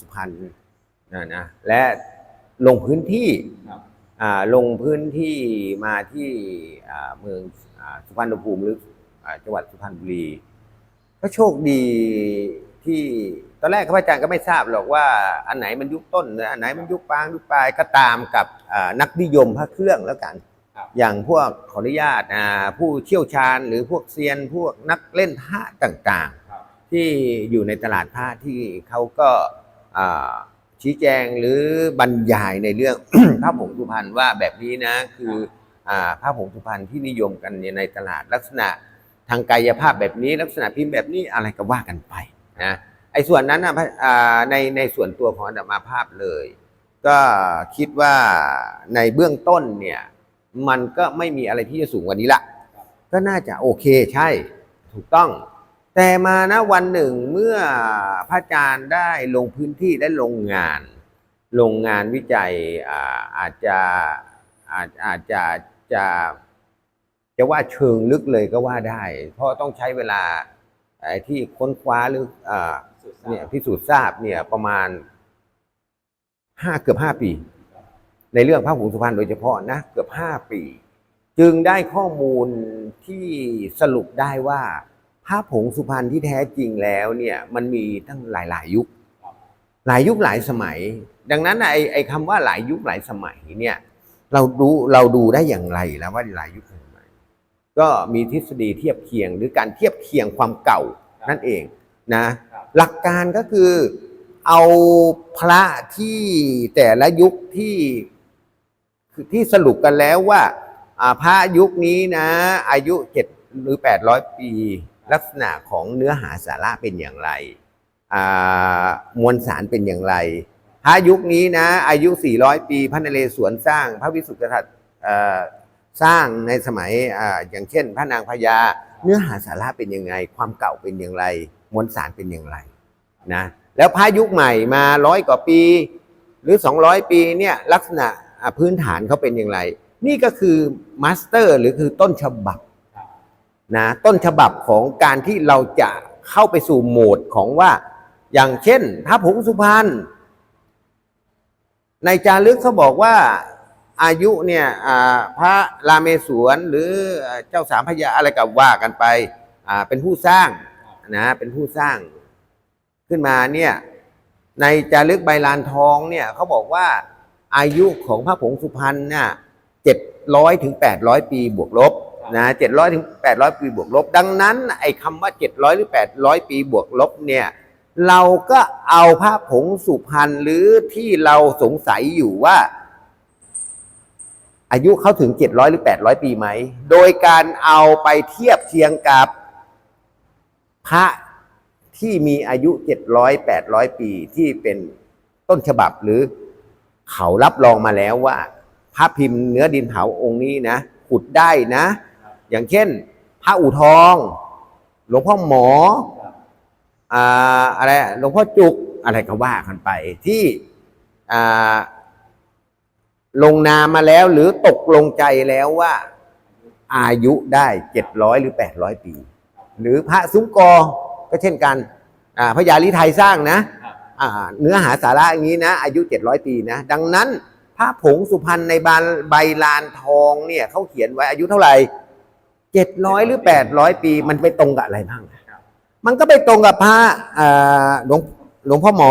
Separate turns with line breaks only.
สุพรรณนะนะและลงพื้นที่
ครับ
อ่าลงพื้นที่มาที่อ่าเมืองอ่าสุพรรณภูมิหรืออ่าจังหวัดสุพรรณบุรีก็โชคดีที่ตอนแรกข้าพเจ้าก็ไม่ทราบหรอกว่าอันไหนมันยุคต้นอันไหนมันยุคปลางยุคปลายก็ตามกับอ่านักนิยมพระเครื่องแล้วกัน
ครับ
อย่างพวกขออนุญาตอ่าผู้เชี่ยวชาญหรือพวกเซียนพวกนักเล่นพระต่างๆ
ครับ
ที่อยู่ในตลาดผ้าที่เขาก็อ่า ชี้แจงหรือบรรยายในเรื่องผ้าผงสุพรรณว่าแบบนี้นะคืออ่าผ้าผงสุพรรณที่นิยมกันในตลาดลักษณะทางกายภาพแบบนี้ ลักษณะพิมพ์แบบนี้อะไรก็ว่ากันไปนะไอ้ส่วนนั้นนะในในส่วนตัวของอาตมาภาพเลย ก็คิดว่าในเบื้องต้นเนี่ยมันก็ไม่มีอะไรที่จะสูงกว่านี้ละก็น่าจะโอเคใช่ถูกต้อง แต่มานะวันหนึ่งเมื่อพระอาจารย์ได้ลงพื้นที่ได้ลงงาน ลงงานวิจัยอ่าอาจจะอาจอาจจะจะจะว่าเชิงลึกเลยก็ว่าได้ เพราะต้องใช้เวลาไอ้ที่ค้นคว้าหรืออ่า
สุดทราบ
เนี่ยพิสูจน์ทราบเนี่ยประมาณห้าเกือบห้าปี ในเรื่องพระหงสุพรรณโดยเฉพาะนะเกือบห้าปี จึงได้ข้อมูลที่สรุปได้ว่า พระผงสุพรรณที่แท้จริงแล้วเนี่ยมันมีตั้งหลาย ๆ ยุค หลายยุคหลายสมัย ดังนั้นน่ะไอ้ไอ้คำว่าหลายยุคหลายสมัยเนี่ยเราดูเราดูได้อย่างไรแล้วว่าหลายยุคหลายสมัย ก็มีทฤษฎีเทียบเคียงหรือการเทียบเคียงความเก่านั่นเองนะ
ครับ
หลักการก็คือเอาพระที่แต่ละยุคที่คือที่สรุปกันแล้วว่าอ่าพระยุคนี้นะ อายุเจ็ดหรือแปดร้อยปี ลักษณะของเนื้อหาสาระเป็นอย่างไร มวลสารเป็นอย่างไร พระยุคนี้นะ อายุ 400 ปี พระนเรศวรสร้าง พระวิสุทธิกษัตริย์สร้างในสมัยออย่างเช่น พระนางพญา เนื้อหาสาระเป็นยังไง ความเก่าเป็นอย่างไร มวลสารเป็นอย่างไรนะ แล้วพระยุคใหม่มาร้อยกว่าปี หรือ 200 ปีเนี่ยลักษณะพื้นฐานเขาเป็นอย่างไร นี่ก็คือมาสเตอร์หรือคือต้นฉบับ นะต้นฉบับของการที่เราจะเข้าไปสู่โหมดของว่า อย่างเช่นพระผงสุพรรณในจารึกเขาบอกว่าอายุเนี่ยพระรามเมศวรหรือเจ้าสามพระยาอะไรกับว่ากันไปเป็นผู้สร้างนะเป็นผู้สร้างขึ้นมาเนี่ยในจารึกใบลานทองเนี่ยเขาบอกว่าอายุของพระผงสุพรรณเนี่ยเจ็ดร้อยถึงแปดร้อยปีบวกลบ นะเจ็ดร้อยถึงแปดร้อยปีบวกลบ ดังนั้นไอ้คำว่าเจ็ดร้อยหรือแปดร้อยปีบวกลบเนี่ยเราก็เอาพระผงสุพรรณหรือที่เราสงสัยอยู่ว่า อายุเขาถึง700หรือ800ปีไหม โดยการเอาไปเทียบเคียงกับพระที่มีอายุ700 800ปีที่เป็นต้นฉบับหรือเขารับรองมาแล้วว่า พระพิมพ์เนื้อดินเผาองค์นี้นะขุดได้นะ อย่างเช่น พระอู่ทอง หลวงพ่อหมอ
ครับ
อ่าอะไรหลวงพ่อจุกอะไรก็ว่ากันไปที่อ่าลงนามมาแล้วหรือตกลงใจแล้วว่าอายุได้เจ็ดร้อยหรือแปดร้อยปี หรือพระซุ้มกอก็เช่นกันอ่าพระยาลิไทยสร้างนะครับอ่าเนื้อหาสาระอย่างนี้นะ อายุเจ็ดร้อยปีนะ ดังนั้นพระผงสุพรรณในบานใบลานทองเนี่ยเขาเขียนไว้อายุเท่าไหร่ เจ็ดร้อยหรือแปดร้อยปีมันไปตรงกับอะไรบ้าง มันก็ไปตรงกับพระอ่าหลวงหลวงพ่อหมอ